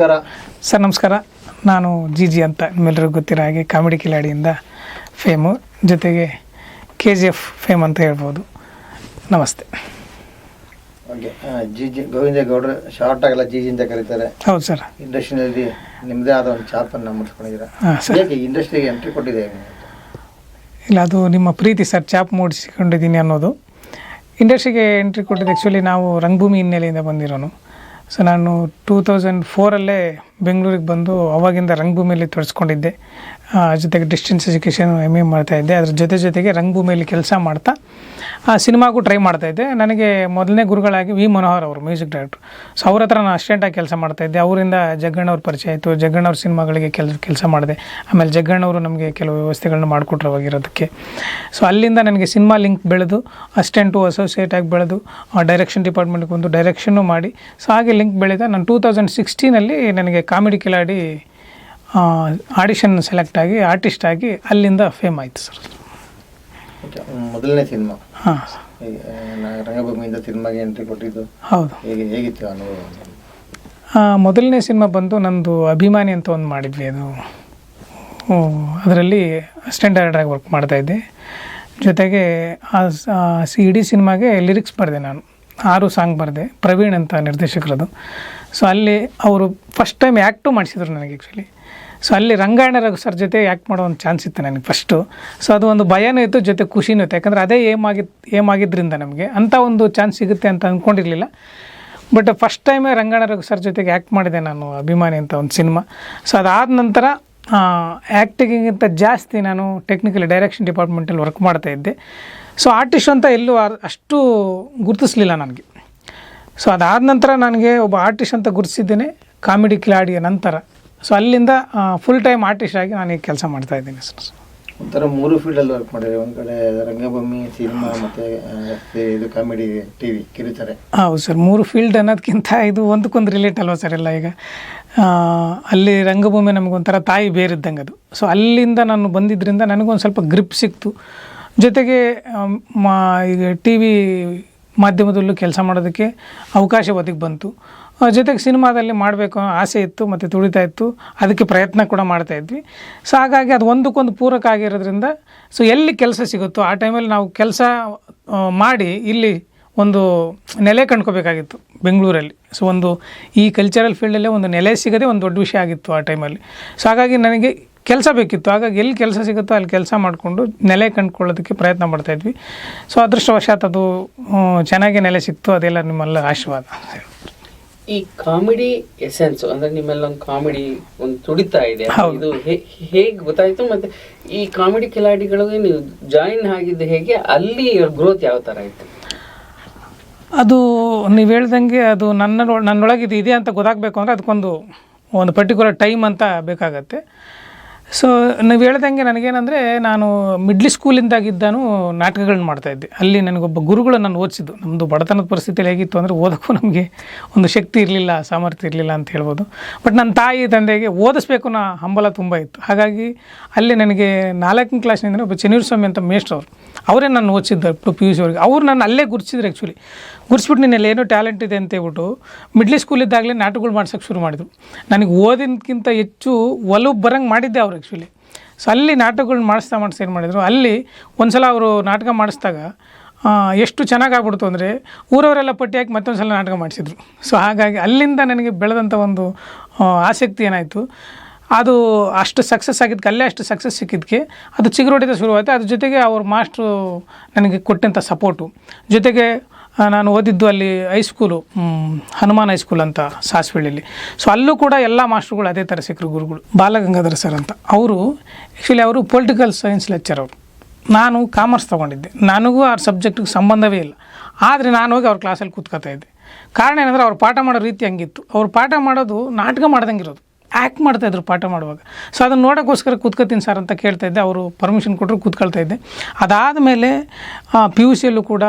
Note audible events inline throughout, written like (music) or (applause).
ನಮಸ್ಕಾರ. ಸರ್ ನಮಸ್ಕಾರ. ನಾನು ಜಿ ಜಿ ಅಂತ ನಿಮ್ಮೆಲ್ಲರಿಗೂ ಗೊತ್ತಿರೋ ಹಾಗೆ ಕಾಮಿಡಿ ಕಿಲಾಡಿಯಿಂದ ಫೇಮು ಜೊತೆಗೆ ಕೆ ಜಿ ಎಫ್ ಫೇಮ್ ಅಂತ ಹೇಳ್ಬೋದು. ನಮಸ್ತೆ. ಓಕೆ ಜಿ ಜಿ ಗೋವಿಂದ ಗೌಡ್ರು ಶಾರ್ಟ್ ಆಗಲ್ಲ ಜಿ ಜಿ ಅಂತ ಕರೀತಾರೆ. ಹೌದು ಸರ್. ಇಂಡಸ್ಟ್ರಿನಲ್ಲಿ ನಿಮ್ಮದೇ ಆದ ಒಂದು ಚಾಪನ್ನು ಮುಟ್ಕೊಂಡಿದ್ದೀರಾ? ಹಾಂ ಸರ್. ಹೇಗೆ ಇಂಡಸ್ಟ್ರಿಗೆ ಎಂಟ್ರಿ ಕೊಟ್ಟಿದೆ? ಇಲ್ಲ ಅದು ನಿಮ್ಮ ಪ್ರೀತಿ ಸರ್ ಚಾಪ್ ಮೂಡಿಸಿಕೊಂಡಿದ್ದೀನಿ ಅನ್ನೋದು. ಇಂಡಸ್ಟ್ರಿಗೆ ಎಂಟ್ರಿ ಕೊಟ್ಟಿದ್ದು ಆ್ಯಕ್ಚುಲಿ ನಾವು ರಂಗಭೂಮಿ ಹಿನ್ನೆಲೆಯಿಂದ ಬಂದಿರೋನು. ಸೊ ನಾನು ಟೂ ತೌಸಂಡ್ ಫೋರಲ್ಲೇ ಬೆಂಗಳೂರಿಗೆ ಬಂದು ಅವಾಗಿಂದ ರಂಗಭೂಮಿಯಲ್ಲಿ ತೊಡಸ್ಕೊಂಡಿದ್ದೆ. ಜೊತೆಗೆ ಡಿಸ್ಟೆನ್ಸ್ ಎಜುಕೇಷನ್ ಎಂ ಎ ಮಾಡ್ತಾಯಿದ್ದೆ ಅದ್ರ ಜೊತೆ ಜೊತೆಗೆ ರಂಗಭೂಮಿಯಲ್ಲಿ ಕೆಲಸ ಮಾಡ್ತಾ, ಆ, ಸಿನಿಮಾಗೂ ಟ್ರೈ ಮಾಡ್ತಾಯಿದ್ದೆ ನನಗೆ ಮೊದಲನೇ ಗುರುಗಳಾಗಿ ವಿ ಮನೋಹರ್ ಅವರು, ಮ್ಯೂಸಿಕ್ ಡೈರೆಕ್ಟ್ರು. ಸೊ ಅವ್ರ ಹತ್ರ ನಾನು ಅಸ್ಟೆಂಟಾಗಿ ಕೆಲಸ ಮಾಡ್ತಾಯಿದ್ದೆ ಅವರಿಂದ ಜಗ್ಗಣ್ಣವ್ರ ಪರಿಚಯ ಆಯಿತು. ಜಗ್ಗಣ್ಣವ್ರ ಸಿನಿಮಾಗಳಿಗೆ ಕೆಲಸ ಕೆಲಸ ಮಾಡಿದೆ. ಆಮೇಲೆ ಜಗ್ಗಣ್ಣವರು ನಮಗೆ ಕೆಲವು ವ್ಯವಸ್ಥೆಗಳನ್ನ ಮಾಡಿಕೊಟ್ರು ಅವಾಗಿರೋದಕ್ಕೆ. ಸೊ ಅಲ್ಲಿಂದ ನನಗೆ ಸಿನಿಮಾ ಲಿಂಕ್ ಬೆಳೆದು, ಅಸ್ಟೆಂಟು ಅಸೋಸಿಯೇಟ್ ಆಗಿ ಬೆಳೆದು ಡೈರೆಕ್ಷನ್ ಡಿಪಾರ್ಟ್ಮೆಂಟ್ಗೆ ಒಂದು ಡೈರೆಕ್ಷನ್ನು ಮಾಡಿ. ಸೊ ಹಾಗೆ ಲಿಂಕ್ ಬೆಳೆದ ನಾನು ಟೂ ತೌಸಂಡ್ ಸಿಕ್ಸ್ಟೀನಲ್ಲಿ ನನಗೆ ಕಾಮಿಡಿ ಕಿಲಾಡಿ ಆಡಿಷನ್ ಸೆಲೆಕ್ಟ್ ಆಗಿ ಆರ್ಟಿಸ್ಟ್ ಆಗಿ ಅಲ್ಲಿಂದ ಫೇಮ್ ಆಯಿತು ಸರ್. ಮೊದಲನೇ ಸಿನಿಮಾ. ಹಾಂ. ರಂಗಭೂಮಿಯಿಂದ ಸಿನಿಮಾಗೆ ಎಂಟ್ರಿ ಕೊಟ್ಟಿದ್ದು. ಹೌದು. ಹೇಗೆ ಹೇಗಿತ್ತು ಅನುಭವ? ಮೊದಲನೇ ಸಿನಿಮಾ ಬಂದು ನಂದು ಅಭಿಮಾನಿ ಅಂತ ಒಂದು ಮಾಡಿದ್ವಿ ಅದು. ಅದರಲ್ಲಿ ಅಸಿಸ್ಟೆಂಟ್ ಡೈರೆಕ್ಟರಾಗಿ ವರ್ಕ್ ಮಾಡ್ತಾಯಿದ್ದೆ ಜೊತೆಗೆ ಆ ಇಡೀ ಸಿನಿಮಾಗೆ ಲಿರಿಕ್ಸ್ ಬರೆದೆ ನಾನು. ಆರು ಸಾಂಗ್ ಬರೆದೆ. ಪ್ರವೀಣ್ ಅಂತ ನಿರ್ದೇಶಕರದು. ಸೊ ಅಲ್ಲಿ ಅವರು ಫಸ್ಟ್ ಟೈಮ್ ಆ್ಯಕ್ಟು ಮಾಡಿಸಿದ್ರು ನನಗೆ ಆ್ಯಕ್ಚುಲಿ ಸೊ ಅಲ್ಲಿ ರಂಗಾಯಣ ರಘು ಸರ್ ಜೊತೆ ಆ್ಯಕ್ಟ್ ಮಾಡೋ ಒಂದು ಚಾನ್ಸ್ ಇತ್ತು ನನಗೆ ಫಸ್ಟು ಸೊ ಅದು ಒಂದು ಭಯನೂ ಇತ್ತು, ಜೊತೆ ಖುಷಿನೂ ಇತ್ತು. ಯಾಕಂದರೆ ಅದೇ ಏಮ್ ಏಮಾಗಿದ್ದರಿಂದ ನಮಗೆ ಅಂಥ ಒಂದು ಚಾನ್ಸ್ ಸಿಗುತ್ತೆ ಅಂತ ಅಂದ್ಕೊಂಡಿರಲಿಲ್ಲ ಬಟ್ ಫಸ್ಟ್ ಟೈಮೇ ರಂಗಾಯಣ ರಘು ಸರ್ ಜೊತೆಗೆ ಆ್ಯಕ್ಟ್ ಮಾಡಿದೆ ನಾನು, ಅಭಿಮಾನಿ ಅಂತ ಒಂದು ಸಿನಿಮಾ ಸೊ ಅದಾದ ನಂತರ ಆ್ಯಕ್ಟಿಂಗಿಗಿಂತ ಜಾಸ್ತಿ ನಾನು ಟೆಕ್ನಿಕಲಿ ಡೈರೆಕ್ಷನ್ ಡಿಪಾರ್ಟ್ಮೆಂಟಲ್ಲಿ ವರ್ಕ್ ಮಾಡ್ತಾ ಇದ್ದೆ. ಸೊ ಆರ್ಟಿಸ್ಟ್ ಅಂತ ಎಲ್ಲೂ ಅಷ್ಟು ಗುರುತಿಸಲಿಲ್ಲ ನನಗೆ. ಸೊ ಅದಾದ ನಂತರ ನನಗೆ ಒಬ್ಬ ಆರ್ಟಿಸ್ಟ್ ಅಂತ ಗುರುತಿಸಿದ್ದೇನೆ ಕಾಮಿಡಿ ಕಿಲಾಡಿಯ ನಂತರ. ಸೊ ಅಲ್ಲಿಂದ ಫುಲ್ ಟೈಮ್ ಆರ್ಟಿಸ್ಟ್ ಆಗಿ ನಾನು ಈಗ ಕೆಲಸ ಮಾಡ್ತಾ ಇದ್ದೀನಿ ಸರ್. ಒಂಥರ ಮೂರು ಫೀಲ್ಡಲ್ಲಿ ವರ್ಕ್ ಮಾಡಿದ್ರೆ ಒಂದು ಕಡೆ ರಂಗಭೂಮಿ ಸಿನಿಮಾ ಮತ್ತು ಇದು ಕಾಮಿಡಿ ಟಿ ವಿ ಕಿರುತಾರೆ. ಹೌದು ಸರ್ ಮೂರು ಫೀಲ್ಡ್ ಅನ್ನೋದಕ್ಕಿಂತ ಇದು ಒಂದಕ್ಕೊಂದು ರಿಲೇಟ್ ಅಲ್ವಾ ಸರ್ ಎಲ್ಲ ಈಗ? ಅಲ್ಲಿ ರಂಗಭೂಮಿ ನಮಗೊಂಥರ ತಾಯಿ ಬೇರಿದ್ದಂಗೆ ಅದು. ಸೊ ಅಲ್ಲಿಂದ ನಾನು ಬಂದಿದ್ದರಿಂದ ನನಗೊಂದು ಸ್ವಲ್ಪ ಗ್ರಿಪ್ ಸಿಕ್ತು. ಜೊತೆಗೆ ಮಾ ಈಗ ಟಿ ವಿ ಮಾಧ್ಯಮದಲ್ಲೂ ಕೆಲಸ ಮಾಡೋದಕ್ಕೆ ಅವಕಾಶ ಒದಗಿ ಬಂತು. ಜೊತೆಗೆ ಸಿನಿಮಾದಲ್ಲಿ ಮಾಡಬೇಕು ಅನ್ನೋ ಆಸೆ ಇತ್ತು, ಮತ್ತು ತುಳಿತಾ ಇತ್ತು. ಅದಕ್ಕೆ ಪ್ರಯತ್ನ ಕೂಡ ಮಾಡ್ತಾ ಇದ್ವಿ. ಸೊ ಹಾಗಾಗಿ ಅದು ಒಂದಕ್ಕೊಂದು ಪೂರಕ ಆಗಿರೋದ್ರಿಂದ ಸೊ ಎಲ್ಲಿ ಕೆಲಸ ಸಿಗುತ್ತೋ ಆ ಟೈಮಲ್ಲಿ ನಾವು ಕೆಲಸ ಮಾಡಿ ಇಲ್ಲಿ ಒಂದು ನೆಲೆ ಕಂಡ್ಕೋಬೇಕಾಗಿತ್ತು ಬೆಂಗಳೂರಲ್ಲಿ. ಸೊ ಒಂದು ಈ ಕಲ್ಚರಲ್ ಫೀಲ್ಡಲ್ಲೇ ಒಂದು ನೆಲೆ ಸಿಗದೆ ಒಂದು ದೊಡ್ಡ ವಿಷಯ ಆಗಿತ್ತು ಆ ಟೈಮಲ್ಲಿ ಸೊ ಹಾಗಾಗಿ ನನಗೆ ಕೆಲಸ ಬೇಕಿತ್ತು. ಹಾಗಾಗಿ ಎಲ್ಲಿ ಕೆಲಸ ಸಿಗುತ್ತೋ ಅಲ್ಲಿ ಕೆಲಸ ಮಾಡಿಕೊಂಡು ನೆಲೆ ಕಂಡುಕೊಳ್ಳೋದಕ್ಕೆ ಪ್ರಯತ್ನ ಮಾಡ್ತಾಯಿದ್ವಿ ಸೊ ಅದೃಷ್ಟವಶಾತ್ ಅದು ಚೆನ್ನಾಗಿ ನೆಲೆ ಸಿಕ್ತು. ಅದೆಲ್ಲ ನಿಮ್ಮೆಲ್ಲ ಆಶೀರ್ವಾದ ಈ ಕಾಮಿಡಿ ಎಸೆನ್ಸ್ ಅಂದ್ರೆ ನಿಮ್ಮೆಲ್ಲ ಒಂದು ಕಾಮಿಡಿ ಒಂದು ತುಡಿತಾ ಇದೆ. ಹೌದು. ಇದು ಹೇಗೆ ಗೊತ್ತಾಯ್ತು? ಮತ್ತೆ ಈ ಕಾಮಿಡಿ ಕಿಲಾಡಿಗಳಿಗೆ ನೀವು ಜಾಯಿನ್ ಆಗಿದ್ದು ಹೇಗೆ? ಅಲ್ಲಿ ಗ್ರೋತ್ ಯಾವ ತರ ಇತ್ತು? ಅದು ನೀವು ಹೇಳ್ದಂಗೆ ಅದು ನನ್ನ ನನ್ನೊಳಗೆ ಇದು ಇದೆ ಅಂತ ಗೊತ್ತಾಗಬೇಕು ಅಂದರೆ ಅದಕ್ಕೊಂದು ಒಂದು ಪರ್ಟಿಕ್ಯುಲರ್ ಟೈಮ್ ಅಂತ ಬೇಕಾಗತ್ತೆ. ಸೊ ನೀವು ಹೇಳ್ದಂಗೆ ನನಗೇನಂದರೆ ನಾನು ಮಿಡ್ಲ್ ಸ್ಕೂಲಿಂದಾಗಿದ್ದಾನು ನಾಟಕಗಳನ್ನ ಮಾಡ್ತಾಯಿದ್ದೆ ಅಲ್ಲಿ ನನಗೊಬ್ಬ ಗುರುಗಳು ನಾನು ಓದಿಸಿದ್ದು. ನಮ್ಮದು ಬಡತನದ ಪರಿಸ್ಥಿತಿಯಲ್ಲಿ ಹೇಗಿತ್ತು ಅಂದರೆ ಓದೋಕ್ಕೂ ನಮಗೆ ಒಂದು ಶಕ್ತಿ ಇರಲಿಲ್ಲ, ಸಾಮರ್ಥ್ಯ ಇರಲಿಲ್ಲ ಅಂತ ಹೇಳ್ಬೋದು. ಬಟ್ ನನ್ನ ತಾಯಿ, ತಂದೆಗೆ ಓದಿಸ್ಬೇಕು ಅನ್ನೋ ಹಂಬಲ ತುಂಬ ಇತ್ತು. ಹಾಗಾಗಿ ಅಲ್ಲಿ ನನಗೆ ನಾಲ್ಕನೇ ಕ್ಲಾಸ್ನಿಂದ ಒಬ್ಬ ಚೆನ್ನೂರು ಸ್ವಾಮಿ ಅಂತ ಮೇಷ್ಟ್ರು ಅವರು. ನಾನು ಓದಿಸಿದ್ದು ಪಿ ಯು. ಸಿ ಅವ್ರಿಗೆ. ಅವ್ರು ನಾನು ಅಲ್ಲೇ ಗುರ್ಸಿದ್ರು ಆ್ಯಕ್ಚುಲಿ ಗುರುಸ್ಬಿಟ್ಟು ನಿನ್ನೆಲ್ಲ ಏನೋ ಟ್ಯಾಲೆಂಟ್ ಇದೆ ಅಂತ ಹೇಳ್ಬಿಟ್ಟು ಮಿಡ್ಲಿ ಸ್ಕೂಲಿದ್ದಾಗಲೇ ನಾಟಕಗಳು ಮಾಡ್ಸೋಕ್ಕೆ ಶುರು ಮಾಡಿದ್ರು. ನನಗೆ ಓದಿನಕ್ಕಿಂತ ಹೆಚ್ಚು ಒಲವು ಬರಂಗೆ ಮಾಡಿದ್ದೆ ಅವ್ರು. ಆ್ಯಕ್ಚುಲಿ ಸೊ ಅಲ್ಲಿ ನಾಟಕಗಳನ್ನ ಮಾಡಿಸ್ತಾ ಮಾಡಿಸ್ತಾ ಏನು ಮಾಡಿದರು? ಅಲ್ಲಿ ಒಂದು ಸಲ ಅವರು ನಾಟಕ ಮಾಡಿಸಿದಾಗ ಎಷ್ಟು ಚೆನ್ನಾಗಿ ಆಗ್ಬಿಡ್ತು ಅಂದರೆ ಊರವರೆಲ್ಲ ಪಟ್ಟಿ ಹಾಕಿ ಮತ್ತೊಂದು ಸಲ ನಾಟಕ ಮಾಡಿಸಿದ್ರು. ಸೊ ಹಾಗಾಗಿ ಅಲ್ಲಿಂದ ನನಗೆ ಬೆಳೆದಂಥ ಒಂದು ಆಸಕ್ತಿ ಏನಾಯಿತು? ಅದು ಅಷ್ಟು ಸಕ್ಸಸ್ ಆಗಿದ್ದಕ್ಕೆ ಅಲ್ಲೇ ಅಷ್ಟು ಸಕ್ಸಸ್ ಸಿಕ್ಕಿದ್ದಕ್ಕೆ ಅದು ಚಿಗುರೊಡೆದ ಶುರುವಾಯಿತು. ಅದ್ರ ಜೊತೆಗೆ ಅವ್ರ ಮಾಸ್ಟ್ರು ನನಗೆ ಕೊಟ್ಟಂಥ ಸಪೋರ್ಟು ಜೊತೆಗೆ ನಾನು ಓದಿದ್ದು ಅಲ್ಲಿ ಹೈಸ್ಕೂಲು ಹನುಮಾನ್ ಹೈಸ್ಕೂಲ್ ಅಂತ ಸಾಸ್ವಳ್ಳಿಲಿ ಸೊ ಅಲ್ಲೂ ಕೂಡ ಎಲ್ಲ ಮಾಸ್ಟ್ರುಗಳು ಅದೇ ಥರ ಸಿಕ್ಕರು ಗುರುಗಳು, ಬಾಲಗಂಗಾಧರ ಸರ್ ಅಂತ. ಅವರು ಆ್ಯಕ್ಚುಲಿ ಅವರು ಪೊಲಿಟಿಕಲ್ ಸೈನ್ಸ್ ಲೆಕ್ಚರ್ ಅವರು. ನಾನು ಕಾಮರ್ಸ್ ತೊಗೊಂಡಿದ್ದೆ. ನನಗೂ ಆ ಸಬ್ಜೆಕ್ಟಿಗೆ ಸಂಬಂಧವೇ ಇಲ್ಲ. ಆದರೆ ನಾನು ಹೋಗಿ ಅವ್ರ ಕ್ಲಾಸಲ್ಲಿ ಕೂತ್ಕೋತಾ ಇದ್ದೆ. ಕಾರಣ ಏನಂದರೆ ಅವ್ರು ಪಾಠ ಮಾಡೋ ರೀತಿ ಹಂಗಿತ್ತು. ಅವ್ರು ಪಾಠ ಮಾಡೋದು ನಾಟಕ ಮಾಡ್ದಂಗೆ ಇರೋದು. ಆ್ಯಕ್ಟ್ ಮಾಡ್ತಾಯಿದ್ರು ಪಾಠ ಮಾಡುವಾಗ. ಸೊ ಅದನ್ನು ನೋಡೋಕ್ಕೋಸ್ಕರ ಕೂತ್ಕೋತೀನಿ ಸರ್ ಅಂತ ಕೇಳ್ತಾ ಇದ್ದೆ. ಅವರು ಪರ್ಮಿಷನ್ ಕೊಟ್ಟರು ಕೂತ್ಕೊಳ್ತಾ ಇದ್ದೆ. ಅದಾದಮೇಲೆ ಪಿ ಯು ಸಿಯಲ್ಲೂ ಕೂಡ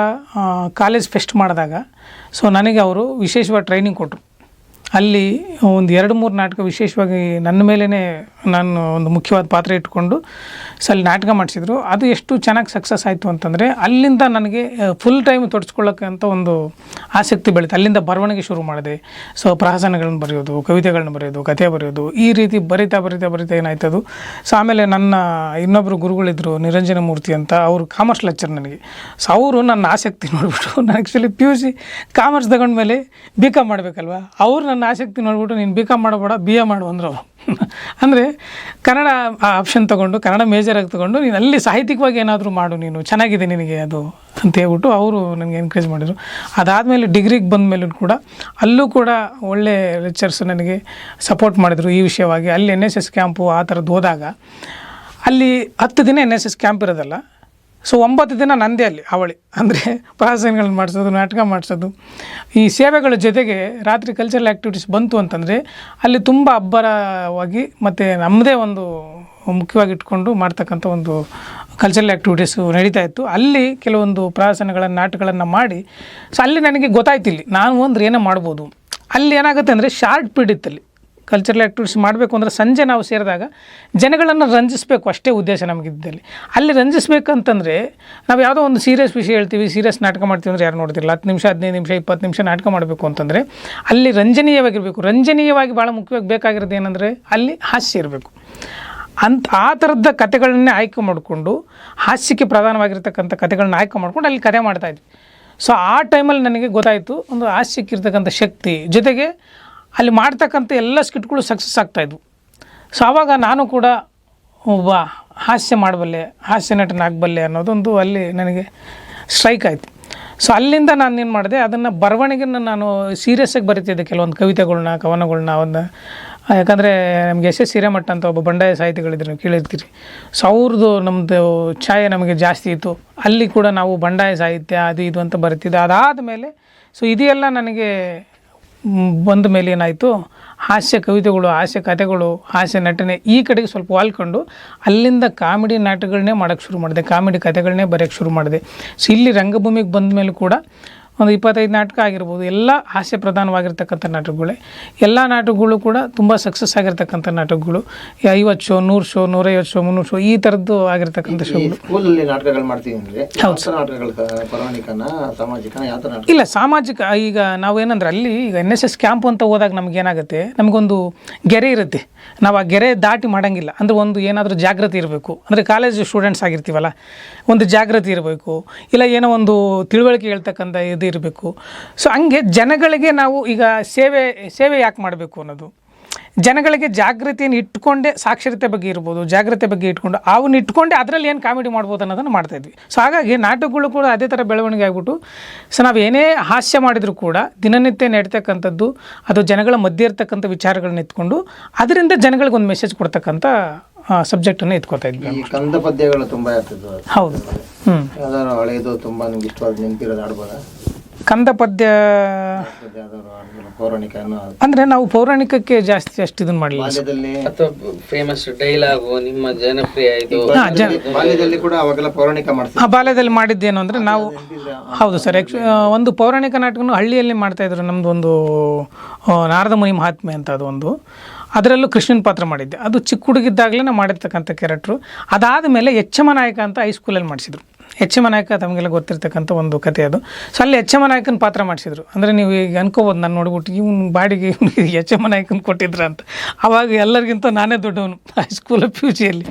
ಕಾಲೇಜ್ ಫೆಸ್ಟ್ ಮಾಡಿದಾಗ ಸೊ ನನಗೆ ಅವರು ವಿಶೇಷವಾಗಿ ಟ್ರೈನಿಂಗ್ ಕೊಟ್ಟರು ಅಲ್ಲಿ ಒಂದು ಎರಡು ಮೂರು ನಾಟಕ ವಿಶೇಷವಾಗಿ ನನ್ನ ಮೇಲೇ ನಾನು ಒಂದು ಮುಖ್ಯವಾದ ಪಾತ್ರ ಇಟ್ಕೊಂಡು ಅಲ್ಲಿ ನಾಟಕ ಮಾಡಿಸಿದ್ರು. ಅದು ಎಷ್ಟು ಚೆನ್ನಾಗಿ ಸಕ್ಸಸ್ ಆಯಿತು ಅಂತಂದರೆ ಅಲ್ಲಿಂದ ನನಗೆ ಫುಲ್ ಟೈಮ್ ತೊಡಸ್ಕೊಳ್ಳೋಕೆ ಅಂತ ಒಂದು ಆಸಕ್ತಿ ಬೆಳೀತು. ಅಲ್ಲಿಂದ ಬರವಣಿಗೆ ಶುರು ಮಾಡಿದೆ. ಸೊ ಪ್ರಹಸನಗಳನ್ನು ಬರೆಯೋದು, ಕವಿತೆಗಳನ್ನ ಬರೆಯೋದು, ಕಥೆ ಬರೆಯೋದು, ಈ ರೀತಿ ಬರಿತಾ ಬರಿತಾ ಬರಿತಾ ಏನಾಯ್ತದು. ಸೊ ಆಮೇಲೆ ನನ್ನ ಇನ್ನೊಬ್ಬರು ಗುರುಗಳಿದ್ದರು ನಿರಂಜನ ಮೂರ್ತಿ ಅಂತ, ಅವರು ಕಾಮರ್ಸ್ ಲೆಕ್ಚರ್ ನನಗೆ. ಸೊ ಅವರು ನನ್ನ ಆಸಕ್ತಿ ನೋಡಿಬಿಟ್ಟು, ನಾನು actually P U C commerce ತಗೊಂಡ್ಮೇಲೆ B com ಮಾಡಬೇಕಲ್ವ? ಅವ್ರು ನನ್ನ ಆಸಕ್ತಿ ನೋಡ್ಬಿಟ್ಟು ನೀನು ಬಿ ಕಾಮ್ ಮಾಡಬೇಡ ಬಿ ಎ ಮಾಡು ಅಂದರು ಅಂದರೆ ಕನ್ನಡ ಆಪ್ಷನ್ ತೊಗೊಂಡು, ಕನ್ನಡ ಮೇಜರಾಗಿ ತೊಗೊಂಡು ನೀನು ಅಲ್ಲಿ ಸಾಹಿತ್ಯಿಕವಾಗಿ ಏನಾದರೂ ಮಾಡು ನೀನು, ಚೆನ್ನಾಗಿದೆ ನಿನಗೆ ಅದು ಅಂತ ಹೇಳ್ಬಿಟ್ಟು ಅವರು ನನಗೆ ಎನ್ಕರೇಜ್ ಮಾಡಿದರು. ಅದಾದಮೇಲೆ ಡಿಗ್ರಿಗೆ ಬಂದ ಮೇಲೂ ಕೂಡ ಅಲ್ಲೂ ಕೂಡ ಒಳ್ಳೆ ಲೆಕ್ಚರ್ಸ್ ನನಗೆ ಸಪೋರ್ಟ್ ಮಾಡಿದರು ಈ ವಿಷಯವಾಗಿ. ಅಲ್ಲಿ ಎನ್ ಎಸ್ ಎಸ್ ಕ್ಯಾಂಪು ಆ ಥರದ್ದು ಹೋದಾಗ, ಅಲ್ಲಿ ಹತ್ತು ದಿನ ಎನ್ ಎಸ್ ಎಸ್ ಕ್ಯಾಂಪ್ ಇರೋದಲ್ಲ ಸೊ ಒಂಬತ್ತು ದಿನ ನಂದೇ ಅಲ್ಲಿ, ಅವಳಿ. ಅಂದರೆ ಪ್ರಹಸನಗಳನ್ನ ಮಾಡಿಸೋದು, ನಾಟಕ ಮಾಡಿಸೋದು. ಈ ಸೇವೆಗಳ ಜೊತೆಗೆ ರಾತ್ರಿ ಕಲ್ಚರಲ್ ಆ್ಯಕ್ಟಿವಿಟೀಸ್ ಬಂತು ಅಂತಂದರೆ ಅಲ್ಲಿ ತುಂಬ ಅಬ್ಬರವಾಗಿ ಮತ್ತು ನಮ್ಮದೇ ಒಂದು ಮುಖ್ಯವಾಗಿ ಇಟ್ಕೊಂಡು ಮಾಡ್ತಕ್ಕಂಥ ಒಂದು ಕಲ್ಚರಲ್ ಆ್ಯಕ್ಟಿವಿಟೀಸು ನಡೀತಾ ಇತ್ತು. ಅಲ್ಲಿ ಕೆಲವೊಂದು ಪ್ರಹಸನಗಳನ್ನು ನಾಟಕಗಳನ್ನು ಮಾಡಿ ಸೊ ಅಲ್ಲಿ ನನಗೆ ಗೊತ್ತಾಯ್ತು ಇಲ್ಲಿ ನಾನು ಅಂದ್ರೆ ಏನೋ ಮಾಡ್ಬೋದು. ಅಲ್ಲಿ ಏನಾಗುತ್ತೆ ಅಂದರೆ ಶಾರ್ಟ್ ಪೀಡ್ ಇತ್ತಲ್ಲಿ. ಕಲ್ಚರಲ್ ಆ್ಯಕ್ಟಿವಿಟೀಸ್ ಮಾಡಬೇಕು ಅಂದರೆ ಸಂಜೆ ನಾವು ಸೇರಿದಾಗ ಜನಗಳನ್ನು ರಂಜಿಸಬೇಕು ಅಷ್ಟೇ ಉದ್ದೇಶ ನಮಗಿದ್ದಲ್ಲಿ. ಅಲ್ಲಿ ರಂಜಿಸ್ಬೇಕಂತಂದರೆ ನಾವು ಯಾವುದೋ ಒಂದು ಸೀರಿಯಸ್ ವಿಷಯ ಹೇಳ್ತೀವಿ ಸೀರಿಯಸ್ ನಾಟಕ ಮಾಡ್ತೀವಿ ಅಂದರೆ ಯಾರು ನೋಡ್ತಿರಲ್ಲ ಹತ್ತು ನಿಮಿಷ, ಹದಿನೈದು ನಿಮಿಷ, ಇಪ್ಪತ್ತು ನಿಮಿಷ ನಾಟಕ ಮಾಡಬೇಕು ಅಂತಂದರೆ ಅಲ್ಲಿ ರಂಜನೀಯವಾಗಿರಬೇಕು. ರಂಜನೀಯವಾಗಿ ಭಾಳ ಮುಖ್ಯವಾಗಿ ಬೇಕಾಗಿರೋದು ಏನಂದರೆ ಅಲ್ಲಿ ಹಾಸ್ಯ ಇರಬೇಕು. ಅಂತ ಆ ಥರದ ಕತೆಗಳನ್ನೇ ಆಯ್ಕೆ ಮಾಡಿಕೊಂಡು, ಹಾಸ್ಯಕ್ಕೆ ಪ್ರಧಾನವಾಗಿರ್ತಕ್ಕಂಥ ಕಥೆಗಳನ್ನ ಆಯ್ಕೆ ಮಾಡ್ಕೊಂಡು ಅಲ್ಲಿ ಕತೆ ಮಾಡ್ತಾಯಿದ್ವಿ ಸೊ ಆ ಟೈಮಲ್ಲಿ ನನಗೆ ಗೊತ್ತಾಯಿತು ಒಂದು ಹಾಸ್ಯಕ್ಕಿರ್ತಕ್ಕಂಥ ಶಕ್ತಿ ಜೊತೆಗೆ ಅಲ್ಲಿ ಮಾಡ್ತಕ್ಕಂಥ ಎಲ್ಲ ಸ್ಕಿಟ್ಗಳು ಸಕ್ಸಸ್ ಆಗ್ತಾಯಿದ್ವು ಸೊ ಆವಾಗ ನಾನು ಕೂಡ ಒಬ್ಬ ಹಾಸ್ಯ ಮಾಡಬಲ್ಲೆ, ಹಾಸ್ಯ ನಟನಾಗಬಲ್ಲೆ ಅನ್ನೋದೊಂದು ಅಲ್ಲಿ ನನಗೆ ಸ್ಟ್ರೈಕ್ ಆಯಿತು. ಸೊ ಅಲ್ಲಿಂದ ನಾನು ಏನು ಮಾಡಿದೆ, ಅದನ್ನು ಬರವಣಿಗೆನ ನಾನು ಸೀರಿಯಸ್ಸಾಗಿ ಬರಿತಿದ್ದೆ ಕೆಲವೊಂದು ಕವಿತೆಗಳನ್ನ ಕವನಗಳನ್ನ ಒಂದು ಯಾಕಂದರೆ ನಮಗೆ ಎಸ್ ಎಸ್ ಹಿರೇಮಠ ಅಂತ ಒಬ್ಬ ಬಂಡಾಯ ಸಾಹಿತಿಗಳಿದ್ರು ಕೇಳಿರ್ತೀರಿ. ಸೊ ಅವ್ರದ್ದು ನಮ್ಮದು ಛಾಯೆ ನಮಗೆ ಜಾಸ್ತಿ ಇತ್ತು. ಅಲ್ಲಿ ಕೂಡ ನಾವು ಬಂಡಾಯ ಸಾಹಿತ್ಯ ಅದು ಇದು ಅಂತ ಬರಿತಿದ್ದೆ. ಅದಾದ ಮೇಲೆ ಸೊ ಇದೆಲ್ಲ ನನಗೆ ಬಂದ ಮೇಲೆ ಏನಾಯಿತು? ಹಾಸ್ಯ ಕವಿತೆಗಳು, ಹಾಸ್ಯ ಕಥೆಗಳು, ಹಾಸ್ಯ ನಟನೆ ಈ ಕಡೆಗೆ ಸ್ವಲ್ಪ ವಾಲ್ಕೊಂಡು ಅಲ್ಲಿಂದ ಕಾಮಿಡಿ ನಾಟಕಗಳನ್ನೇ ಮಾಡೋಕ್ಕೆ ಶುರು ಮಾಡಿದೆ. ಕಾಮಿಡಿ ಕಥೆಗಳನ್ನೇ ಬರೆಯೋಕ್ಕೆ ಶುರು ಮಾಡಿದೆ. ಸೊ ಇಲ್ಲಿ ರಂಗಭೂಮಿಗೆ ಬಂದ ಮೇಲೆ ಕೂಡ ಒಂದು ಇಪ್ಪತ್ತೈದು ನಾಟಕ ಆಗಿರ್ಬೋದು ಎಲ್ಲ ಹಾಸ್ಯ ಪ್ರಧಾನವಾಗಿರ್ತಕ್ಕಂಥ ನಾಟಕಗಳೇ. ಎಲ್ಲ ನಾಟಕಗಳು ಕೂಡ ತುಂಬ ಸಕ್ಸಸ್ ಆಗಿರ್ತಕ್ಕಂಥ ನಾಟಕಗಳು. ಐವತ್ತು ಶೋ ನೂರು ಶೋ ನೂರೈವತ್ತು ಶೋ ಮುನ್ನೂರು ಶೋ ಈ ಥರದ್ದು ಆಗಿರ್ತಕ್ಕಂಥ ಶೋಗಳು ಸ್ಕೂಲಲ್ಲಿ ನಾಟಕಗಳು ಮಾಡ್ತೀವಿ ಅಂದ್ರೆ ಯಾವ ಥರ ನಾಟಕಗಳು ಸ- ಪೌರಾಣಿಕನ ಸಾಮಾಜಿಕನ ಯಾವ ಥರ ನಾಟಕ ಇಲ್ಲ ಸಾಮಾಜಿಕ ಈಗ ನಾವು ಏನಂದ್ರೆ ಅಲ್ಲಿ ಈಗ ಎನ್ ಎಸ್ ಎಸ್ ಕ್ಯಾಂಪ್ ಅಂತ ಹೋದಾಗ ನಮ್ಗೆ ಏನಾಗುತ್ತೆ ನಮಗೊಂದು ಗೆರೆ ಇರುತ್ತೆ. ನಾವು ಆ ಗೆರೆ ದಾಟಿ ಮಾಡೋಂಗಿಲ್ಲ. ಅಂದರೆ ಒಂದು ಏನಾದರೂ ಜಾಗೃತಿ ಇರಬೇಕು. ಅಂದರೆ ಕಾಲೇಜ್ ಸ್ಟೂಡೆಂಟ್ಸ್ ಆಗಿರ್ತೀವಲ್ಲ ಒಂದು ಜಾಗೃತಿ ಇರಬೇಕು. ಇಲ್ಲ ಏನೋ ಒಂದು ತಿಳುವಳಿಕೆ ಹೇಳ್ತಕ್ಕಂಥ ಇದು ಇರಬೇಕು. ಸೊ ಹಂಗೆ ಜನಗಳಿಗೆ ನಾವು ಈಗ ಸೇವೆ ಸೇವೆ ಯಾಕೆ ಮಾಡಬೇಕು ಅನ್ನೋದು. ಜನಗಳಿಗೆ ಜಾಗೃತಿಯನ್ನು ಇಟ್ಕೊಂಡೇ ಸಾಕ್ಷರತೆ ಬಗ್ಗೆ ಇರ್ಬೋದು ಜಾಗೃತಿ ಬಗ್ಗೆ ಇಟ್ಕೊಂಡು ಅವನ್ನ ಇಟ್ಕೊಂಡೆ ಅದರಲ್ಲಿ ಏನು ಕಾಮಿಡಿ ಮಾಡ್ಬೋದು ಅನ್ನೋದನ್ನು ಮಾಡ್ತಾಯಿದ್ವಿ ಸೊ ಹಾಗಾಗಿ ನಾಟಕಗಳು ಕೂಡ ಅದೇ ಥರ ಬೆಳವಣಿಗೆ ಆಗ್ಬಿಟ್ಟು ಸೊ ನಾವು ಏನೇ ಹಾಸ್ಯ ಮಾಡಿದರೂ ಕೂಡ ದಿನನಿತ್ಯ ನಡೀತಕ್ಕಂಥದ್ದು ಅದು ಜನಗಳ ಮಧ್ಯೆ ಇರ್ತಕ್ಕಂಥ ವಿಚಾರಗಳನ್ನ ಎತ್ಕೊಂಡು ಅದರಿಂದ ಜನಗಳಿಗೆ ಒಂದು ಮೆಸೇಜ್ ಕೊಡ್ತಕ್ಕಂಥ ಸಬ್ಜೆಕ್ಟನ್ನು ಎತ್ಕೊತಾ ಇದ್ವಿ. ಕಂದ ಪದ್ಯಗಳು ತುಂಬಾ ಇರ್ತಿದ್ವು ಹೌದು. ಹ್ಞೂ ಹಳೆಯದು ತುಂಬ ನಿಮ್ಗೆ ಇಷ್ಟವಾದ ನೆನಪಿರೋದು ಆಡ್ಬೋದಾ ಕಂದ ಪದ್ಯ ಪೌರಾಣಿಕ ಅಂದರೆ ನಾವು ಪೌರಾಣಿಕಕ್ಕೆ ಜಾಸ್ತಿ ಅಷ್ಟು ಇದನ್ನ ಮಾಡಲಿಲ್ಲ. ಬಾಲ್ಯದಲ್ಲಿ ಅಥವಾ ಫೇಮಸ್ ಡೈಲಾಗು ನಿಮ್ಮ ಜನಪ್ರಿಯ ಇದು. ಬಾಲ್ಯದಲ್ಲಿ ಕೂಡ ಅವಾಗೆಲ್ಲ ಪೌರಾಣಿಕ ಮಾಡ್ತಿದ್ರು. ಆ ಬಾಲ್ಯದಲ್ಲಿ ಮಾಡಿದ್ದೇನು ಅಂದ್ರೆ ನಾವು ಹೌದು ಸರ್ ಒಂದು ಪೌರಾಣಿಕ ನಾಟಕನು ಹಳ್ಳಿಯಲ್ಲಿ ಮಾಡ್ತಾಯಿದ್ರು ನಮ್ದು ಒಂದು ನಾರದ ಮುನಿ ಮಹಾತ್ಮೆ ಅಂತ ಅದು ಒಂದು. ಅದರಲ್ಲೂ ಕೃಷ್ಣನ ಪಾತ್ರ ಮಾಡಿದ್ದೆ. ಅದು ಚಿಕ್ಕ ಹುಡುಗಿದ್ದಾಗಲೇ ನಾವು ಮಾಡಿರ್ತಕ್ಕಂಥ ಕ್ಯಾರೆಕ್ಟ್ರು ಅದಾದ ಮೇಲೆ ಹೆಚ್ಚಮ ನಾಯಕ ಅಂತ ಹೈಸ್ಕೂಲಲ್ಲಿ ಮಾಡಿಸಿದ್ರು. ಎಚ್ಚಮ ನಾಯಕ ತಮಗೆಲ್ಲ ಗೊತ್ತಿರ್ತಕ್ಕಂಥ ಒಂದು ಕತೆ ಅದು. ಸೊ ಅಲ್ಲಿ ಎಚ್ಚಮ ನಾಯಕನ ಪಾತ್ರ ಮಾಡಿಸಿದ್ರು. ಅಂದರೆ ನೀವು ಈಗ ಅನ್ಕೋಬೋದು ನಾನು ನೋಡ್ಬಿಟ್ಟು, ಇವ್ನು ಬಾಡಿಗೆ ಇವ್ನಿಗೆ (laughs) ಎಂ ನಾಯಕನ ಕೊಟ್ಟಿದ್ರ ಅಂತ. ಅವಾಗ ಎಲ್ಲರಿಗಿಂತ ನಾನೇ ದೊಡ್ಡವನು (laughs) ಹೈಸ್ಕೂಲ್ ಪಿ ಯು ಸಿಯಲ್ಲಿ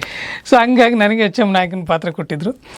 ಸೊ ಹಂಗಾಗಿ ನನಗೆ ಎಚ್ ಎಂ ನಾಯಕನ ಪಾತ್ರ ಕೊಟ್ಟಿದ್ದರು